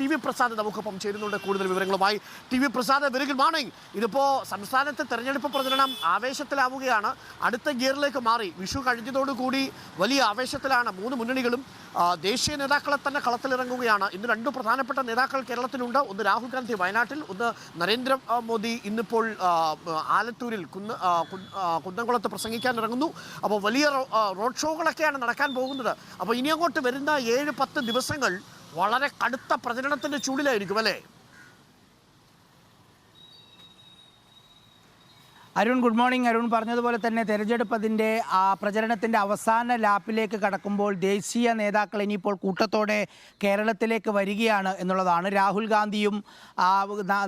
T V Prasad നമുക്കൊപ്പം ചേരുന്നുണ്ട്. കൂടുതൽ വിവരങ്ങളുമായി T V Prasad very good morning. ഇതിപ്പോ സംസ്ഥാനത്തെ തെരഞ്ഞെടുപ്പ് പ്രചരണം ആവേശത്തിലാവുകയാണ്. അടുത്ത ഗിയറിലേക്ക് മാറി. വിഷു കഴിഞ്ഞതോടുകൂടി വലിയ ആവേശത്തിലാണ്. മൂന്ന് മുന്നണികളും ദേശീയ നേതാക്കളെ തന്നെ കളത്തിലിറങ്ങുകയാണ്. ഇന്ന് രണ്ട് പ്രധാനപ്പെട്ട നേതാക്കൾ കേരളത്തിലുണ്ട്. ഒന്ന് രാഹുൽ ഗാന്ധി വയനാട്ടിൽ ഒന്ന് നരേന്ദ്രമോദി മോദി ഇന്നിപ്പോൾ ആലത്തൂരിൽ കുന്ന് കുന്നംകുളത്ത് പ്രസംഗിക്കാൻ ഇറങ്ങുന്നു. അപ്പോൾ വലിയ റോഡ് ഷോകളൊക്കെയാണ് നടക്കാൻ പോകുന്നത്. അപ്പോൾ ഇനി അങ്ങോട്ട് വരുന്ന ഏഴ് പത്ത് ദിവസങ്ങൾ വളരെ കടുത്ത പ്രചരണത്തിന്റെ ചൂടിലായിരിക്കും അല്ലേ? Arun good morning. അരുൺ പറഞ്ഞതുപോലെ തന്നെ തെരഞ്ഞെടുപ്പ് അതിന്റെ ആ പ്രചരണത്തിന്റെ അവസാന ലാപ്പിലേക്ക് കടക്കുമ്പോൾ ദേശീയ നേതാക്കൾ ഇനിയിപ്പോൾ കൂട്ടത്തോടെ കേരളത്തിലേക്ക് വരികയാണ് എന്നുള്ളതാണ്. രാഹുൽ ഗാന്ധിയും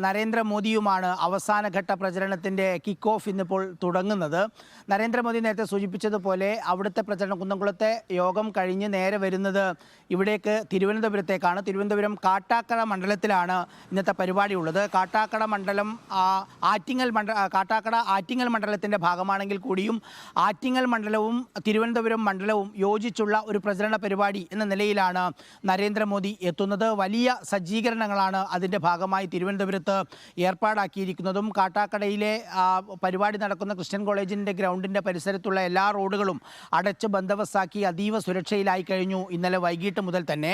നരേന്ദ്രമോദിയുമാണ് അവസാനഘട്ട പ്രചരണത്തിന്റെ കിക്ക് ഓഫ് ഇന്നിപ്പോൾ തുടങ്ങുന്നത്. നരേന്ദ്രമോദി നേരത്തെ സൂചിപ്പിച്ചതുപോലെ അവിടുത്തെ പ്രചരണം കുന്നംകുളത്തെ യോഗം കഴിഞ്ഞ് നേരെ വരുന്നത് ഇവിടേക്ക് തിരുവനന്തപുരത്തേക്കാണ്. തിരുവനന്തപുരം കാട്ടാക്കട മണ്ഡലത്തിലാണ് ഇന്നത്തെ പരിപാടിയുള്ളത്. കാട്ടാക്കട മണ്ഡലം ആറ്റിങ്ങൽ മണ്ഡ കാട്ടാക്കട ആറ്റിങ്ങൽ മണ്ഡലത്തിന്റെ ഭാഗമാണെങ്കിൽ കൂടിയും ആറ്റിങ്ങൽ മണ്ഡലവും തിരുവനന്തപുരം മണ്ഡലവും യോജിച്ചുള്ള ഒരു പ്രചരണ പരിപാടി എന്ന നിലയിലാണ് നരേന്ദ്രമോദി എത്തുന്നത്. വലിയ സജ്ജീകരണങ്ങളാണ് അതിന്റെ ഭാഗമായി തിരുവനന്തപുരത്ത് ഏർപ്പാടാക്കിയിരിക്കുന്നതും കാട്ടാക്കടയിലെ പരിപാടി നടക്കുന്ന ക്രിസ്ത്യൻ കോളേജിന്റെ ഗ്രൗണ്ടിന്റെ പരിസരത്തുള്ള എല്ലാ റോഡുകളും അടച്ച് ബന്ദവസ്സാക്കി അതീവ സുരക്ഷയിലായി കഴിഞ്ഞു ഇന്നലെ വൈകിട്ട് മുതൽ തന്നെ.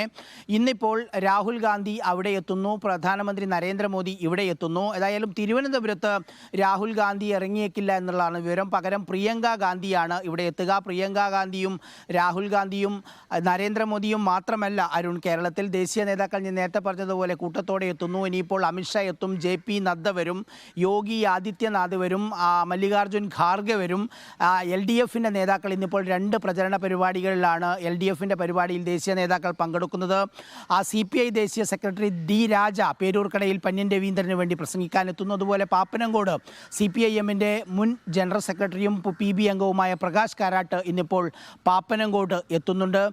ഇന്നിപ്പോൾ രാഹുൽ ഗാന്ധി അവിടെ എത്തുന്നു പ്രധാനമന്ത്രി നരേന്ദ്രമോദി ഇവിടെ എത്തുന്നു. ഏതായാലും തിരുവനന്തപുരത്ത് രാഹുൽ ഗാന്ധി ഇറങ്ങിയേക്കില്ല എന്നുള്ളതാണ് വിവരം. പകരം പ്രിയങ്ക ഗാന്ധിയാണ് ഇവിടെ എത്തുക. പ്രിയങ്ക ഗാന്ധിയും രാഹുൽ ഗാന്ധിയും നരേന്ദ്രമോദിയും മാത്രമല്ല അരുൺ. കേരളത്തിൽ ദേശീയ നേതാക്കൾ ഞാൻ നേരത്തെ പറഞ്ഞതുപോലെ കൂട്ടത്തോടെ എത്തുന്നു. ഇനിയിപ്പോൾ അമിത്ഷാ എത്തും ജെ പി നദ്ദ വരും യോഗി ആദിത്യനാഥ് വരും മല്ലികാർജുൻ ഖാർഗെ വരും. എൽ ഡി എഫിന്റെ നേതാക്കൾ ഇന്നിപ്പോൾ രണ്ട് പ്രചരണ പരിപാടികളിലാണ് എൽ ഡി എഫിന്റെ പരിപാടിയിൽ ദേശീയ നേതാക്കൾ പങ്കെടുക്കുന്നത്. ആ സി പി ഐ ദേശീയ സെക്രട്ടറി ഡി രാജ പേരൂർക്കടയിൽ പന്യൻ രവീന്ദ്രന് വേണ്ടി പ്രസംഗിക്കാൻ എത്തുന്നു അതുപോലെ പാപ്പനംകോട് സി പി ഐ എമ്മിന്റെ മുൻ ജനറൽ സെക്രട്ടറിയും പി ബി അംഗവുമായ പ്രകാശ് കാരാട്ട് ഇന്നിപ്പോൾ പാപ്പനങ്കോട്ട് എത്തുന്നുണ്ട്.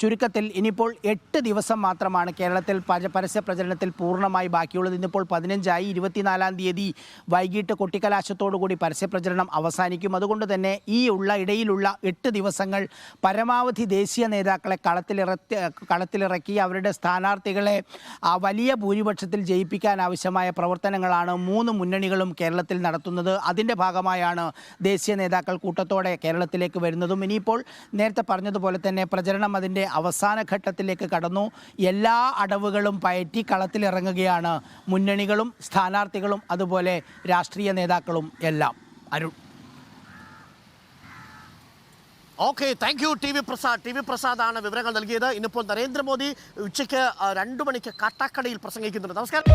ചുരുക്കത്തിൽ ഇനിയിപ്പോൾ എട്ട് ദിവസം മാത്രമാണ് കേരളത്തിൽ പര- പരസ്യ പ്രചരണത്തിൽ പൂർണമായി ബാക്കിയുള്ളത്. ഇന്നിപ്പോൾ പതിനഞ്ചായി ഇരുപത്തിനാലാം തീയതി വൈകിട്ട് കൊട്ടിക്കലാശത്തോടുകൂടി പരസ്യ പ്രചരണം അവസാനിക്കും. അതുകൊണ്ട് തന്നെ ഈ ഉള്ള ഇടയിലുള്ള എട്ട് ദിവസങ്ങൾ പരമാവധി ദേശീയ നേതാക്കളെ കളത്തിലിറത്തി കളത്തിലിറക്കി അവരുടെ സ്ഥാനാർത്ഥികളെ വലിയ ഭൂരിപക്ഷത്തിൽ ജയിപ്പിക്കാൻ ആവശ്യമായ പ്രവർത്തനങ്ങളാണ് മൂന്ന് മുന്നണികളും കേരളത്തിൽ നടത്തുന്നത്. അതിന്റെ ഭാഗമായാണ് ദേശീയ നേതാക്കൾ കൂട്ടത്തോടെ കേരളത്തിലേക്ക് വരുന്നതും. ഇനിയിപ്പോൾ നേരത്തെ പറഞ്ഞതുപോലെ തന്നെ പ്രചരണം അതിന്റെ അവസാന ഘട്ടത്തിലേക്ക് കടന്നു. എല്ലാ അടവുകളും പയറ്റി കളത്തിലിറങ്ങുകയാണ് മുന്നണികളും സ്ഥാനാർത്ഥികളും അതുപോലെ രാഷ്ട്രീയ നേതാക്കളും എല്ലാം. Arun. Okay thank you T V Prasad T V പ്രസാദാണ് വിവരങ്ങൾ നൽകിയത്. ഇന്നിപ്പോൾ നരേന്ദ്രമോദി ഉച്ചയ്ക്ക് രണ്ടു മണിക്ക് കാട്ടാക്കടയിൽ പ്രസംഗിക്കുന്നുണ്ട്. നമസ്കാരം.